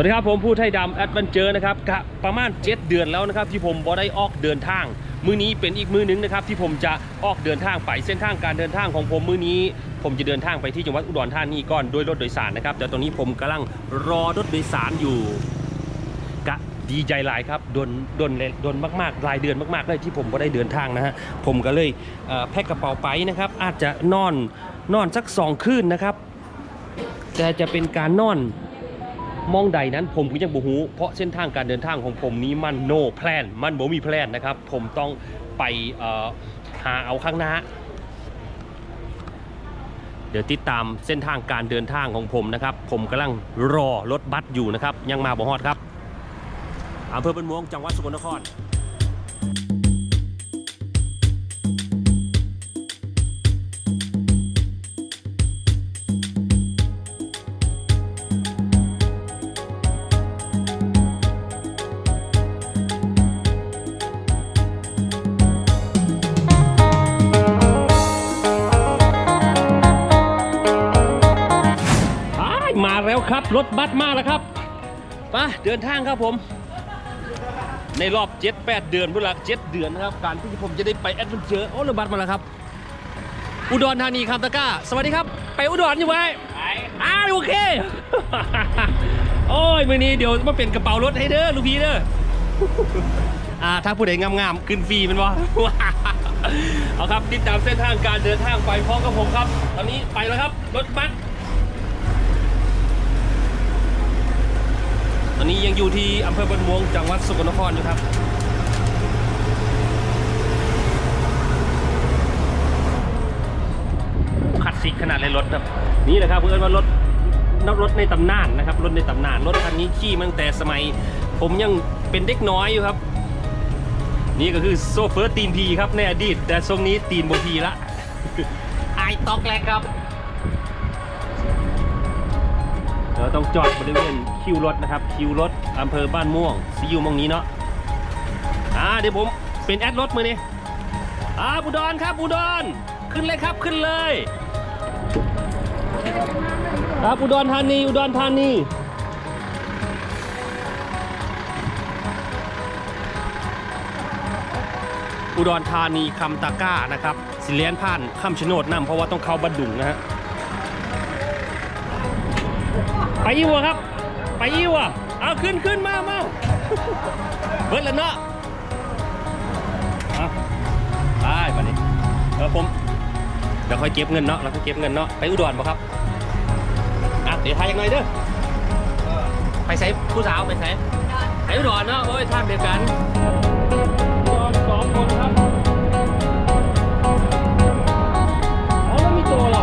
วัสดีครับผมผู้ไทยดำแอดเวนเจอร์นะครับกะประมาณ 7 เดือนแล้วนะครับที่ผมบอได้ออกเดินทาง มือนี้เป็นอีกมือนึงนะครับที่ผมจะออกเดินทางไปเส้นทางการเดินทางของผมมือนี้ ผมจะเดินทางไปที่จังหวัดอุดรธานีก่อนด้วยรถโดยสารนะครับแต่ตอนนี้ผมกำลังรอรถโดยสารอยู่กะดีใจหลายครับดนดนเลยโดนมากๆรายเดือนมากๆเลยที่ผมก็ได้เดินทางนะฮะผมก็เลยเแพ็คกระเป๋าไปนะครับอาจจะนอนนอนสักสองคืนนะครับแต่จะเป็นการนอน มองใดนั้นผมก็ยังบ่ฮู้เพราะเส้นทางการเดินทางของผมนี้มันโนแพลนมันบ่มีแพลนนะครับ ผมต้องไปหาเอาข้างหน้า เดี๋ยวติดตามเส้นทางการเดินทางของผมนะครับ ผมกำลังรอรถบัสอยู่นะครับ ยังมาบ่ฮอดครับอำเภอเป็นม่วงจังหวัดสกลนคร รับรถบัสมาแล้วครับไปเดินทางครับผม ในรอบ7-8เดือนเวลา7เดือนนะครับ การที่ผมจะได้ไปแอดเวนเจอร์โอ้รถบัสมาแล้วครับ อุดรธานีครับตะกร้า สวัสดีครับ ไปอุดรอยู่ไหมไปอ้าวโอเค โอ้ยมื่อนี้เดี๋ยวมาเป็นกระเป๋ารถให้เด้อลูกพี่เด้ออ่าถ้าผู้ใดงามๆขึ้นฟรีเป็นวะเอาครับติดตามเส้นทางการเดินทางไปพร้อมกับผมครับ ตอนนี้ไปแล้วครับรถบัส อนนี้ยังอยู่ที่อำเภอบันม่วงจังหวัดสกลนครอยู่ครับคลาสสิกขนาดเลยรถครับ นี่แหละครับเพื่อนว่ารถนักรถในตำนานนะครับ รถในตำนานรถคันนี้ขี่มาตั้งแต่สมัย ผมยังเป็นเด็กน้อยอยู่ครับ นี่ก็คือโซเฟอร์ตีนพีครับในอดีต แต่ทรงนี้ตีนโบพีละไอายตอกแรกครับเราต้องจอดบริเวณคิวรถนะครับ คิวรถ อำเภอบ้านม่วงซียูมองนี้เนาะอ่าเดี๋ยวผมเป็นแอดรถมือนี้อ่าอุดรครับอุดรขึ้นเลยครับขึ้นเลยครับอุดรธานีอุดรธานีอุดรธานีคำตะก้านะครับ สิเลียนผ่านคำชะโนดนํเพราะว่าต้องเข้าบันดุงนะฮะไปอีวัวครับ ไปอีวัว เอาขึ้นขึ้นมามาเบิดแล้วเนาะเอาไปไปนี่เออผมเดี๋ยวค่อยเก็บเงินเนาะเราค่อยเก็บเงินเนาะไปอุดรบ่ครับอะเดี๋ยวทายยังไงเด้อไปใส่ผู้สาวไปใส่ไปอุดรเนาะโอ้ยท่างเดียวกันอุดรสองคนครับอ๋อแล้วมีตัวเรา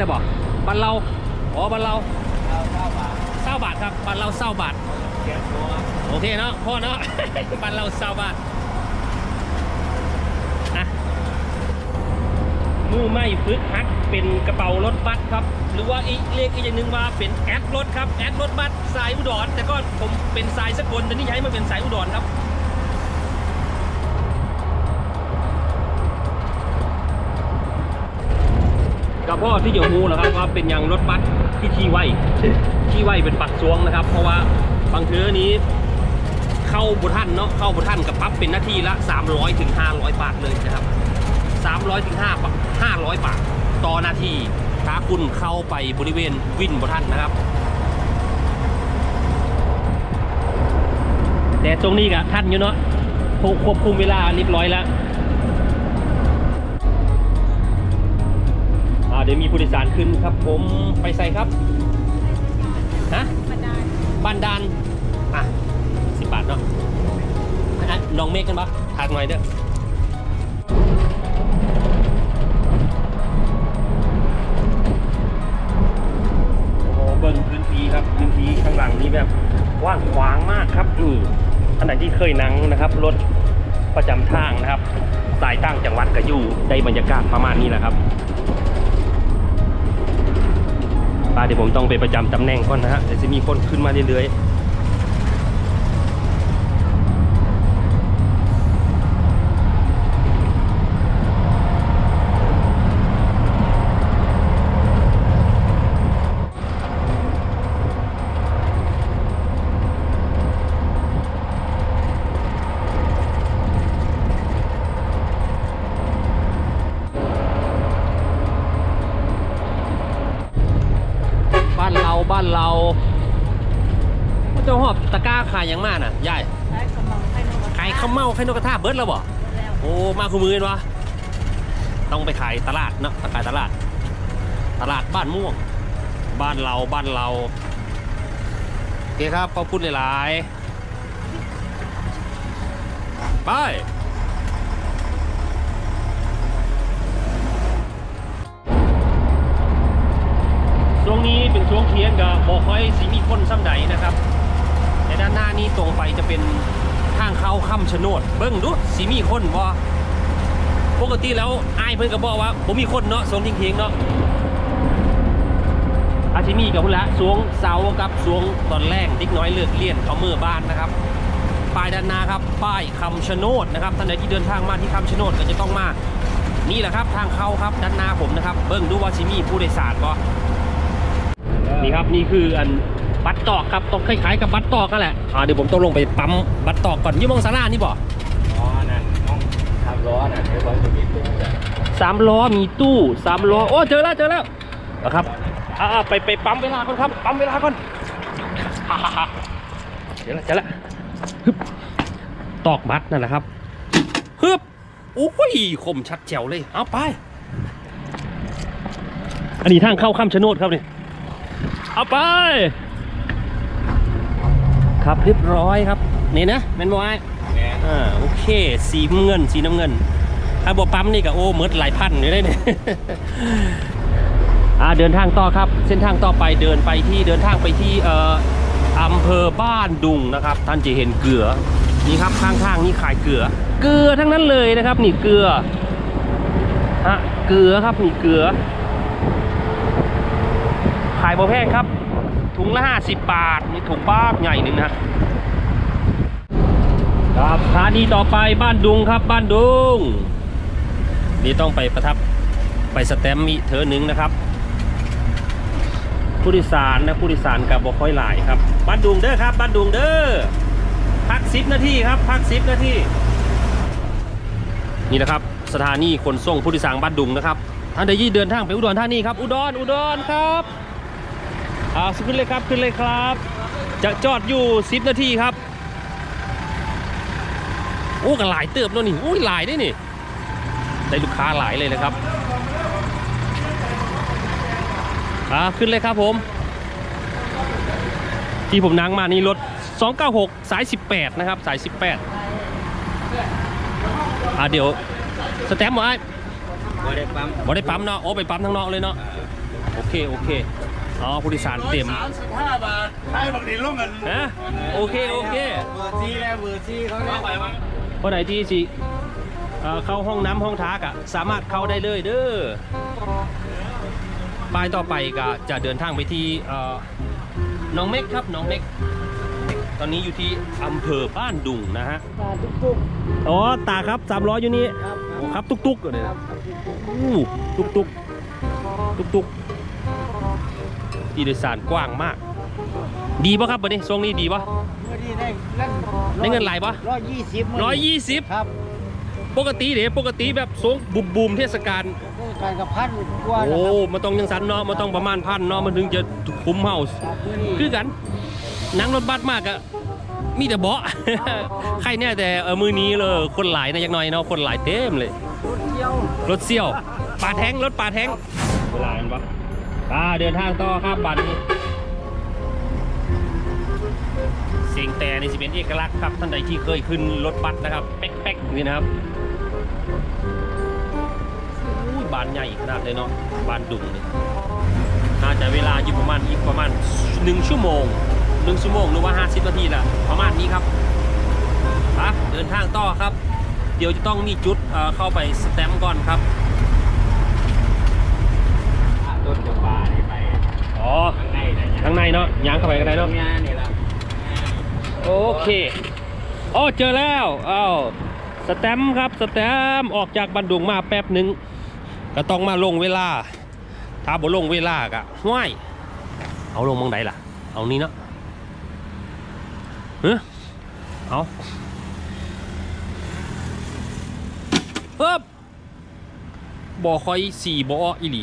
เลยบอกบันเราอ๋อบันเราเศร้าบาทครับบันเราเศร้าบาทโอเคเนาะพ่อเนาะบันเราเศร้าบาทนะมือไม่ฝึกฮักเป็นกระเป๋ารถบัสครับ หรือว่าอีกเรียกอีกอย่างหนึ่งว่าเป็นแอดรถครับแอดรถบัสสายอุดรแต่ก็ผมเป็นสายสกลแต่นี่ย้ายมาเป็นสายอุดรครับ กับพ่อที่อยู่ฮูนะครับว่าเป็นยังรถบัสที่ขี่ไวขี่ไวเป็นปัดซวงนะครับ เพราะว่าบางเทือนี้เข้าบุท่านเนาะเข้าบุท่านกับปั๊บเป็นหน้าที่ละ 300ถึง500 บาทเลยนะครับ 300ถึง5บาท500 บาท ต่อนาทีถ้าคุณเข้าไปบริเวณวินบุท่านนะครับ แต่ตรงนี้กับท่านอยู่เนาะควบคุมเวลาเรียบร้อยแล้ว เดี๋ยวมีผู้โดยสารขึ้นครับ ผมไปใส่ครับฮะบันดาลอะสิบบาทเนาะอะน้องเมฆกันปะทางหน่อยเด้อโอ้โหเบิ้งพื้นที่ครับพื้นที่ข้างหลังนี้แบบว้างขวางมากครับนี่อันไหนที่เคยนั่งนะครับรถประจำทางนะครับ สายตั้งจังหวัดก็อยู่ได้บรรยากาศประมาณนี้แหละครับ ป้าเดี๋ยวผมต้องไปประจำตำแหน่งก่อนนะฮะเดี๋ยวจะมีคนขึ้นมาเรื่อยๆานเราเจ้าหอบตะก้าขายยังมากน่ะหญ่ขายข้าวเม่าไข่นกกระทาเบิร์ดแล้วบ่โอ้มาคู่มือเลยวะต้องไปขายตลาดเนาะตะขายตลาด ตลาดบ้านม่วง บ้านเราบ้านเราโอเคครับขอบคุณหลายๆไป ช่วงนี้เป็นช่วงเที่ยงกับบอค่อยสีมีคนซ้ำใดนะครับในด้านหน้านี้ตรงไปจะเป็นทางเข้าค่ำชะโนด เบิ้งดูสีมีคนบ่ปกติแล้วอายเพิ่นก็บอกว่าผมมีคนเนาะสวงทิ้งเทียงเนาะอาชิมีกับพุ่นละสวงเสากับสวงตอนแรกติ๊กน้อยเลือกเลี่ยนเขาเมื่อบ้านนะครับป้ายด้านหน้าครับป้ายคำชะโนดนะครับท่านใดที่เดินทางมาที่คำชะโนดก็จะต้องมานี่แหละครับทางเข้าครับด้านหน้าผมนะครับ เบิ้งดูว่าชิมีผู้โดยสารบ่ นี่ครับนี่คืออันบัตรตอกครับต้องคล้ายๆกับบัตรตอกนั่นแหละอ่าเดี๋ยวผมต้องลงไปปั๊มบัตรตอกก่อนอยี่มองซาร่านี่บ่อ๋อนั่นห้องทำล้อน่ะเดี๋ยวเขาจะมีตู้เนี่ยสามล้อมีตู้สามล้อโอ้เจอแล้วเจอแล้วนะครับอ่าๆไปไปปั๊มเวลาก่อนครับปั๊มเวลาก่อนเจอแล้วเจอแล้วฮึบตอกบัตรนั่นแหละครับฮึบโอ้ยคมชัดแจ๋วเลยเอาไป อันนี้ทางเข้าข้ามชะโนดครับนี่ เอาไป ครับเรียบร้อยครับ นี่นะแมนบอยแม่อ่าโอเค สีน้ำเงิน สีน้ำเงิน ถ้าบอปั๊มนี่ก็โอ้เมิดหลายพันอยู่ได้เนี่ยอ่าเดินทางต่อครับ เส้นทางต่อไปเดินไปที่เดินทางไปที่เอ่ออำเภอบ้านดุงนะครับ ท่านจะเห็นเกลือนี่ครับข้างทางนี่ขายเกลือ เกลือทั้งนั้นเลยนะครับ นี่เกลือฮะเกลือครับนี่เกลือขาย บ่แพงครับ ถุงละ 50 บาท มีถุงป้าบใหญ่หนึ่งนะครับสถานีต่อไปบ้านดุงครับบ้านดุง นี่ต้องไปประทับไปสแตมป์อีเธอหนึ่งนะครับ ผู้โดยสารนะผู้โดยสารกับบอค่อยหลายครับ บ้านดุงเด้อครับ บ้านดุงเด้อพักสิบนาทีครับ พักสิบนาทีนี่นะครับสถานีขนส่งผู้โดยสารบ้านดุงนะครับท่านใดที่เดินทางไปอุดรธานีครับ อุดรอุดรครับ อ่าขึ้นเลยครับขึ้นเลยครับ จะจอดอยู่ 10 นาทีครับโอ้กันหลายเติบแล้วนี่อุ้ยหลายได้นี่ได้ลูกค้าหลายเลยนะครับอ่าขึ้นเลยครับผม ที่ผมนั่งมานี่รถ 296 สาย 18 นะครับ สาย 18อ่าเดี๋ยวสแตมป์หมอไอ้บ่ได้ปั๊มบอได้ปั๊มเนาะโอ้ไปปั๊มทางนอกเลยเนาะโอเค โอเค อ๋อผู้โดยสารเต็มสามสิบห้าบาทให้บักดินลงกันฮะโอเคโอเคเบอร์ซีแล้วเบอร์ซีเขาเนี่ยไปมั้งคนไหนที่สิเอ่อเข้าห้องน้ำห้องทักอะสามารถเข้าได้เลยเด้อป้ายต่อไปก็จะเดินทางไปที่เอ่อหน้องเม็กครับหน้องเม็กตอนนี้อยู่ที่อำเภอบ้านดุงนะฮะตาตุ๊กอ๋อตาครับสามล้ออยู่นี่ๆครับโอ้ครับตุกตุกๆเลยครันะบอู้ตุกตุกตุกตุก ที่โดยสารกว้างมาก ดีปะครับวันนี้ช่วงนี้ดีปะเมื่อนี้ได้เงินได้เงินหลายปะร้อยยี่สิบร้อยยี่สิบครับปกติเดี๋ยวปกติแบบสงบุมบูมๆเทศกาลการกับพันกว่านะโอ้ครับมันต้องยังสันเนาะมันต้องประมาณพันเนาะมันถึงจะคุ้มเฮาส์ครับมื่อนี้คือกันหนังรถบัสมากอะมีแต่เบาะใครเนี่ยแต่เออมือนี้เลยคนหลายนะอยังน้อยเนาะคนหลายเต็มเลย รถเที่ยว รถเสี่ยว ปลาแท้งรถปลาแท้งเวลามันปะ อ่าเดินทางต่อครับบัตรนี้เสียงแต่นี่สิเป็นเอกลักษณ์ครับท่านใดที่เคยขึ้นรถบัสนะครับเป๊กๆนี่นะครับอุ้ยบานใหญ่ขนาดเลยเนาะบานดุงเลยน่าจะเวลาอยู่ประมาณอีกประมาณหนึ่งชั่วโมงหนึ่งชั่วโมงหรือว่า50นาทีละประมาณนี้ครับอะเดินทางต่อครับ เดี๋ยวจะต้องมีจุดเเข้าไปสแตมป์ก่อนครับ ต้นจะปลานี่ไป อ๋อข้างในเนาะยางเข้าไปข้างในเนาะโอเคโอ้เจอแล้วอ้าวสแตมป์ครับสแตมป์ออกจากบันดุงมาแป๊บหนึ่งก็ต้องมาลงเวลา ถ้าบ่ลงเวลากะห้วยเอาลงมังไหนล่ะ เอานี้เนาะเฮ้เอาปึ๊บบ่คอยสี่บ่ออีหลี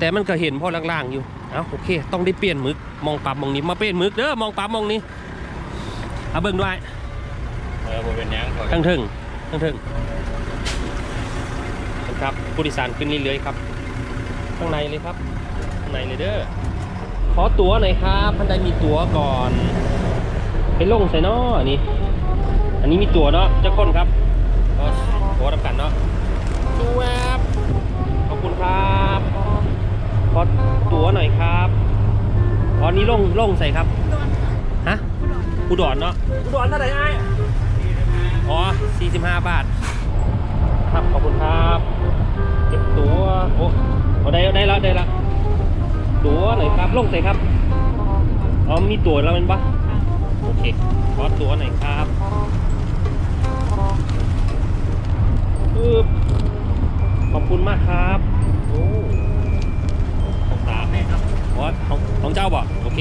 แต่มันก็เห็นพอล่างๆอยู่เอาโอเค ต้องได้เปลี่ยนหมึกมองปรับมองนี้มาเป็นมึกเด้อมองปรับมองนี้เอาเบิ่งด้วยเออบ่เป็นหยังเขาทั้งถึงทั้งถึงครับผู้โดยสารขึ้นเรื่อยๆครับข้างในเลยครับข้างในเลยเด้อขอตั๋วหน่อยครับท่านใดมีตั๋วก่อนไปลงใส่เนาะอันนี้อันนี้มีตั๋วเนาะเจ้าคนครับก็ขอรับกันเนาะจูแวบขอบคุณครับ ขอตั๋วหน่อยครับอ๋อนี้ลงลงใส่ครับ ฮะอุดรเนาะอุดรเท่าไหร่ไอ้ายอ๋อ 45 บาท ครับ ขอบคุณครับเก็บตั๋วโอ้เอาได้ได้แล้วได้แล้วตั๋วหน่อยครับลงใส่ครับ อ๋อ มีตั๋วแล้วมันปะโอเค ขอตั๋วหน่อยครับปึ๊บขอบคุณมากครับ โอ้ อ๋อของของเจ้าบ่โอเค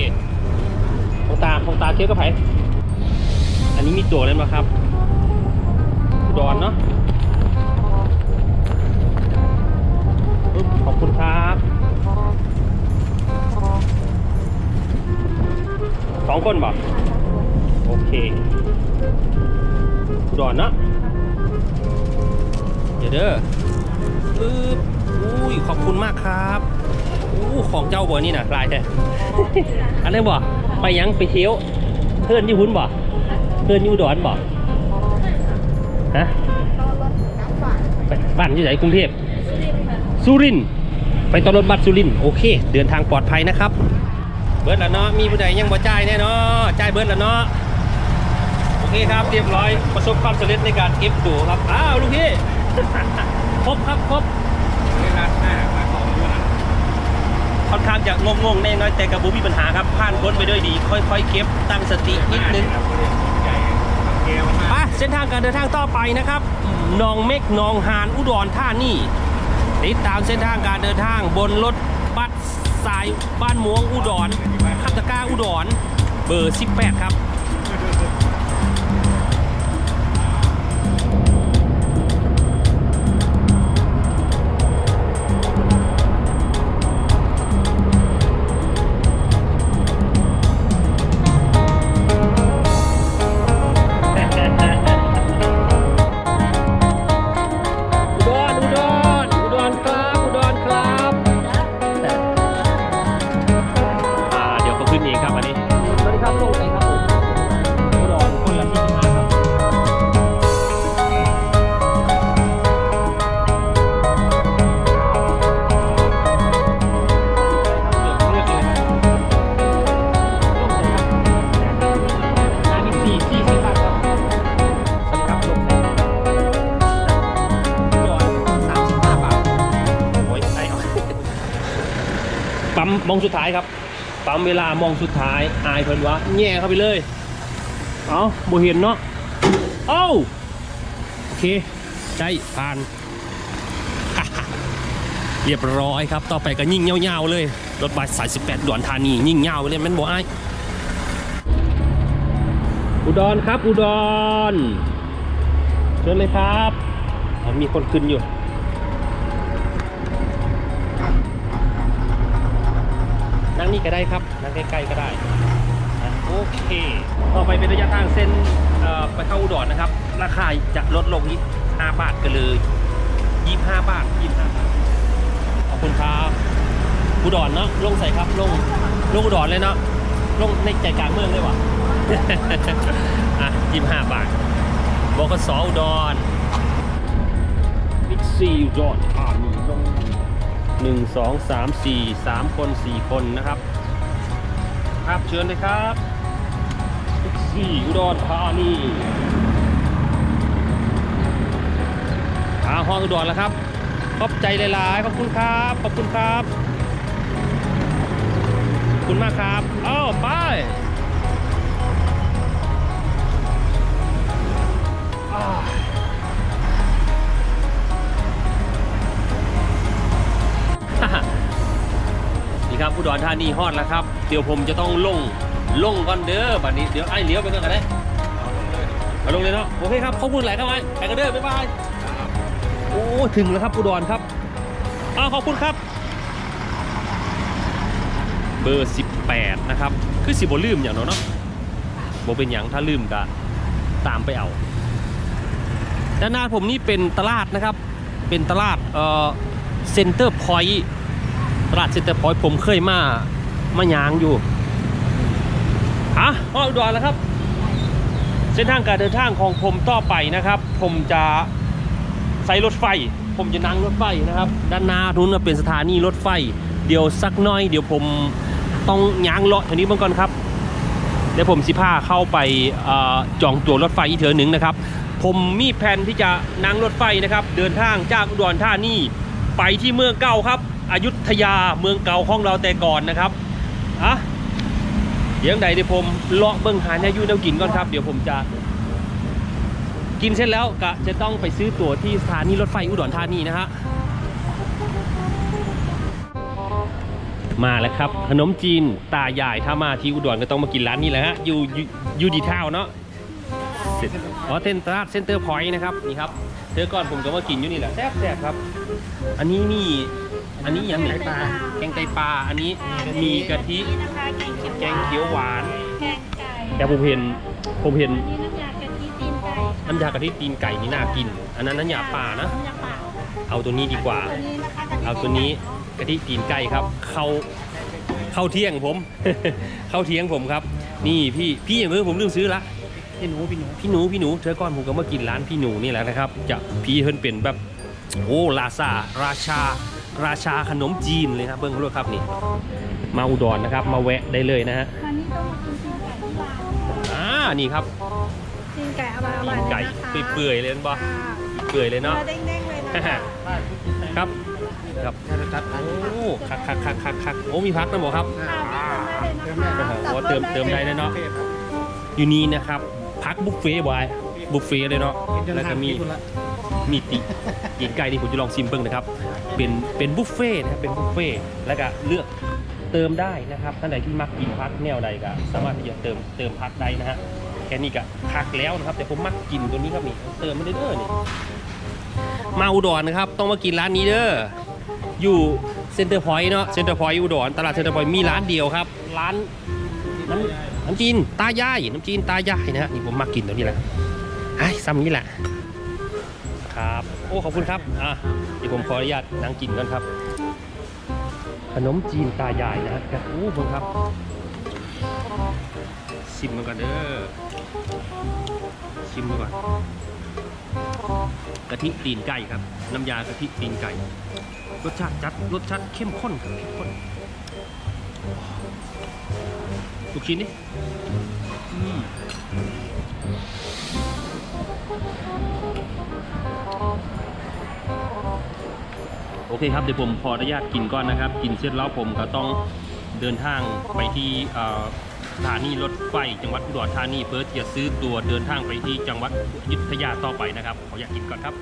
ของตาของตาเทียบกับไผอันนี้มีตั๋วเลยมาครับดอุดรเนาะขอบคุณครับสองคนบ่โอเคดอุดรเนาะเดี๋ยวเด้อปึ๊บอุ้ยขอบคุณมากครับ อู้ของเจ้าบ่นี่นะลายแท้อันนี้บ่ไปยังไปเที่ยวเพื่อนที่หุ้นบ่เพื่อนอยู่อุดรบ่ฮะไปบ้านอยู่ไหนกรุงเทพสุรินทร์ไปตอนรถบัสสุรินทร์โอเค เดินทางปลอดภัยนะครับ เบิร์ดแล้วเนาะมีผู้ใดยังบ่จ่ายแน่เนาะจ่ายเบิร์ดแล้วเนาะโอเคครับเรียบร้อยประสบความสำเร็จในการเก็บตัวครับอ้าวลูกพี่ครบครับครบเวลาหน้ามาของอยู่นะ ค่อนข้างจะงงๆแน่น้อยแต่กับบุมีปัญหาครับผ่านพ้นไปด้วยดี ค่อยๆ เก็บตั้งสตินิดนึงมมันไปเส้นทางการเดินทางต่อไปนะครับนองเมกนองหานอุดรท่านี่ติดตามเส้นทางการเดินทางบนรถบัสสายบ้านม่วงอุดรขับตะก้าอุดรเบอร์ 18 ครับ มมองสุดท้ายครับปั๊มเวลามองสุดท้ายอายเพิ่นวะแง่เข้าไปเลย เอาบเห็นเนาะเอ้าโอเคได้ผ่าน เรียบร้อยครับ ต่อไปก็ยิ่งเงาๆเลย รถบัสสาย 18 ด่วนธานียิ่งเงาเลยแมันบ่อ้อุดรครับ อุดรเชิญเลยครับ มีคนขึ้นอยู่ งนี่ก็ได้ครับนั่งใกล้ๆก็ได้อะโอเค ต่อไปเป็นระยะทางเส้นไปเข้าอุดรนะครับ ราคาจะลดลงอีก5บาทกันเลย25บาท25บาทขอบคุณครับอุดรเนาะลงใส่ครับลงลงอุดรเลยเนาะลงในใจกลางเมืองเลยวะอะ25บาทบกสอุดรบิ๊กซีอุดรอ่า 1 2 3 4 3 คน 4 คนนะครับครับเชิญเลยครับสี่อุดรธานีอาห้องอุดรแล้วครับ ขอบใจหลายๆ ขอบคุณครับ ขอบคุณครับขอบคุณมากครับอ้าวไปอ่า ครับอุดรธานีฮอดแล้วครับ เดี๋ยวผมจะต้องลงลงก่อนเด้อบัดนี้เดี๋ยวไอ้เลี้ยวไปก่อนกันได้มาลงเลยเนาะโอเคครับขอบคุณหลายครับไอ้ไปกันเด้อบ๊ายบายโอ้ถึงแล้วครับอุดรครับอ้าวขอบคุณครับ เบอร์ 18 นะครับ คือสิบลืมอย่างเนาะเนาะบ่เป็นอย่างถ้าลืมก็ตามไปเอาด้านหน้าผมนี่เป็นตลาดนะครับ เป็นตลาดเอ่อเซ็นเตอร์พอยต์ ตลาดเซ็นเตอร์พอยต์ผมเคยมา มายางอยู่ฮะฮออุดรแล้วครับ เส้นทางการเดินทางของผมต่อไปนะครับ ผมจะใส่รถไฟ ผมจะนั่งรถไฟนะครับ ด้านหน้านู้นเป็นสถานีรถไฟ เดี๋ยวสักน้อย เดี๋ยวผมต้องยางเลาะแถวนี้เมื่อก่อนครับเดี๋ยวผมสิพาเข้าไปจ่อจองตั๋วรถไฟอีกเถอหนึ่งนะครับ ผมมีแผนที่จะนั่งรถไฟนะครับ เดินทางจากอุดรธานีไปที่เมืองเก่าครับ อยุธยาเมืองเก่าของเราแต่ก่อนนะครับอะเดี๋ยวใดเดี๋ยวผมเลาะเบิ้งหาแนวอยูแนวกินก่อนครับ เดี๋ยวผมจะ กินเสร็จแล้วก็จะต้องไปซื้อตั๋วที่สถานีรถไฟอุดรธานีนะฮะมาแล้วครับ ขนมจีนตายายถ้ามาที่อุดรก็ต้องมากินร้านนี้แหละฮะอยู่อยู่ดีเท่าเนาะเสร็จอ๋อเทนตราดเซ็นเตอร์พอยต์นะครับนี่ครับเธอก่อนผมก็มากินอยู่นี่แหละแซ่บๆครับ อันนี้นี่ อันนี้ยังไงปลาแกงไตปลา อันนี้มีกะทินี่นะคะแกงเขียวแกงเขียวหวาน แกงไก่แต่ผมเห็นผมเห็นนี่น้ำยากะทิตีนไก่น้ำยากะทิตีนไก่นี่น่ากิน อันนั้นน้ำยาป่านะ น้ำยาป่าเอาตัวนี้ดีกว่าตัวนี้นะคะกะทิเอาตัวนี้กะทิตีนไก่ครับ เข้าเข้าเที่ยงผม เข้าเที่ยงผมครับ นี่พี่พี่อย่างเมื่อผมลืมซื้อละพี่หนูพี่หนูพี่หนูพี่หนูเธอก่อนผมก็มากินร้านพี่หนูนี่แหละนะครับ จะพี่เพิ่นเป็นแบบโอ้ลาซาราชา ราชาขนมจีนเลยครับเบิ้งรู้ครับนี่ มาอุดรนะครับ มาแวะได้เลยนะฮะอันนี้ต้องมากินตีนไก่ที่ร้านอ่านี่ครับตีนไก่อร่อยอตีร่อยนไก่เลยนะคะเปื่อยๆเลยนะบอค่ะเปื่อยเลยเนาะเด้งๆเลยนะคะครับครับจัดไปโอ้คักคักคักคักคักโอ้มีพักนะหมอครับค่ะมีเติมได้เลยนะคะโอ้เติมเติมได้เลยเนาะอยู่นี่นะครับพักบุฟเฟ่ต์ไว้บุฟเฟ่ต์เลยเนาะแล้วก็มี มีติตีนไก่ที่ผมจะลองชิมเบิ่งนะครับ เป็นเป็นบุฟเฟ่ต์นะครับเป็นบุฟเฟ่ต์แล้วก็เลือกเติมได้นะครับท่านใดที่มักกินพักแนวใดก็สามารถที่จะเติมเติมพักได้นะฮะแค่นี้ก็คักแล้วนะครับ แต่ผมมักกินตัวนี้ครับนี่เติมไม่ได้เด้อนี่มาอุดรนะครับ ต้องมากินร้านนี้เด้ออยู่เซ็นเตอร์พอยต์เนาะเซ็นเตอร์พอยต์อุดรตลาดเซ็นเตอร์พอยต์มีร้านเดียวครับ ร้านน้ำน้ำจีนตายายน้ำจีนตายายนะฮะนี่ผมมักกินตัวนี้แหละไอ้ซ้ำนี้แหละ ครับ โอ้ ขอบคุณครับอะเดี๋ยวผมขออนุญาตนั่งกินก่อนครับ ขนมจีนตายายนะฮะโอ้ผมครับ ชิมมันก่อนเด้อชิมมันก่อนกะทิตีนไก่ครับ น้ำยากะทิตีนไก่ รสชาติจัดรสชาติเข้มข้นครับเข้มข้นลูกชิ้นนี่อืม โอเคครับเดี๋ยวผมขออนุญาตกินก่อนนะครับ กินเสร็จแล้วผมก็ต้องเดินทางไปที่สถานีรถไฟจังหวัดอุดรธานีเพื่อจะซื้อตัวเดินทางไปที่จังหวัดอยุธยาต่อไปนะครับขออยากกินก่อนครับ